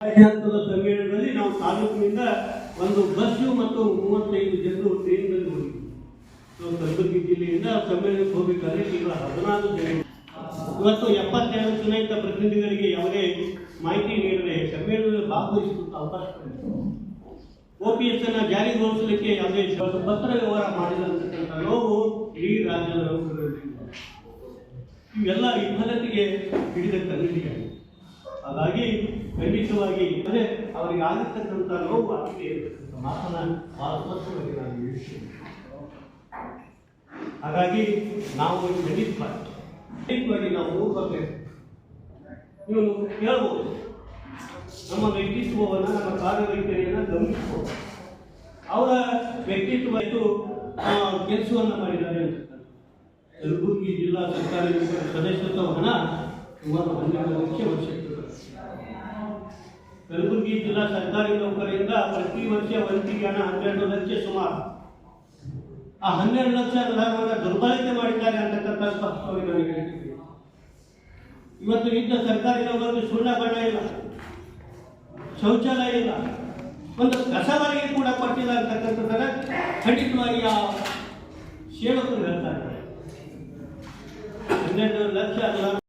ಹಂತದ ಸಮ್ಮೇಳನದಲ್ಲಿ ನಾವು ತಾಲೂಕಿನಿಂದ ಒಂದು ಬಸ್ಸು ಮತ್ತು ಮೂವತ್ತೈದು ಜನರು ಟ್ರೈನ್ನಲ್ಲಿ ಹೋಗಿದ್ವಿ. ನಾವು ಕಲಬುರಗಿ ಜಿಲ್ಲೆಯಿಂದ ಸಮ್ಮೇಳನಕ್ಕೆ ಹೋಗಬೇಕಾದ್ರೆ ಈಗ ಹದಿನಾರು ಜನ ಇವತ್ತು ಎಪ್ಪತ್ತೆರಡು ಚುನಾಯಿತ ಪ್ರತಿನಿಧಿಗಳಿಗೆ ಯಾವುದೇ ಮಾಹಿತಿ ನೀಡದೆ ಸಮ್ಮೇಳನದಲ್ಲಿ ಭಾಗವಹಿಸುವಂತ ಅವಕಾಶ ಓಪಿಎಸ್ ಅನ್ನ ಜಾರಿಗೊಳಿಸಲಿಕ್ಕೆ ಯಾವುದೇ ಪತ್ರ ವ್ಯವಹಾರ ಮಾಡಿದಂತಕ್ಕಂಥ ನೋವು ಇಡೀ ರಾಜ್ಯದ. ಇವೆಲ್ಲ ವಿಫಲತೆಗೆ ಹಿಡಿದ ಕನ್ನಡಿಗಳು ಹಾಗಾಗಿ ಖಂಡಿತವಾಗಿ ಅಂದ್ರೆ ಅವರಿಗೆ ಆಗಿರ್ತಕ್ಕಂಥ ನೋವು ಆಗಿದೆ ಇರತಕ್ಕಂಥ ಮಾತನ್ನ ಬಹಳ ಸ್ಪಷ್ಟವಾಗಿ ನಾನು ಹೇಳಿದ್ದೇನೆ ಹಾಗಾಗಿ ನಾವು ಖಂಡಿತ ಖಂಡಿತವಾಗಿ ನಾವು ಹೋಗ್ಬೇಕು ನೀವು ಹೇಳ್ಬೋದು ನಮ್ಮ ವ್ಯಕ್ತಿತ್ವವನ್ನು, ನಮ್ಮ ಕಾರ್ಯವೈಖರಿಯನ್ನು ಗಮನಿಸಬಹುದು ಅವರ ವ್ಯಕ್ತಿತ್ವ ಇದು ಕೆಲಸವನ್ನು ಮಾಡಿದ್ದಾರೆ ಅಂತ. ಕಲಬುರಗಿ ಜಿಲ್ಲಾ ಸರ್ಕಾರಿ ಸದಸ್ಯತ್ವ ಹಣ ಸುಮಾರು ಹನ್ನೆರಡು ಕಲಬುರಗಿ ಜಿಲ್ಲಾ ಸರ್ಕಾರಿ ನೌಕರರಿಂದ ಪ್ರತಿ ವರ್ಷ ವಂತಿಗೆ ಹಣ ಹನ್ನೆರಡು ಲಕ್ಷ ಸುಮಾರು. ಆ ಹನ್ನೆರಡು ಲಕ್ಷ ಹಣವನ್ನು ದುರ್ಬಳಕೆ ಮಾಡಿದ್ದಾರೆ ಅಂತಕ್ಕಂಥ ಸ್ಪಷ್ಟವಾಗಿ ಹೇಳ್ತಿದ್ದೀನಿ ಇವತ್ತು ಇದ್ದ ಸರ್ಕಾರಿ ನೌಕರರು ಸುಣ್ಣ ಬಣ್ಣ ಇಲ್ಲ, ಶೌಚಾಲಯ ಇಲ್ಲ, ಒಂದು ಕಸವರಿಗೆ ಕೂಡ ಕೊಟ್ಟಿಲ್ಲ ಅಂತಕ್ಕಂಥದ್ದನ್ನ ಖಂಡಿತವಾಗಿ ಆ ಸೇವಕರು ಹೇಳ್ತಾರೆ ಹನ್ನೆರಡು ಲಕ್ಷ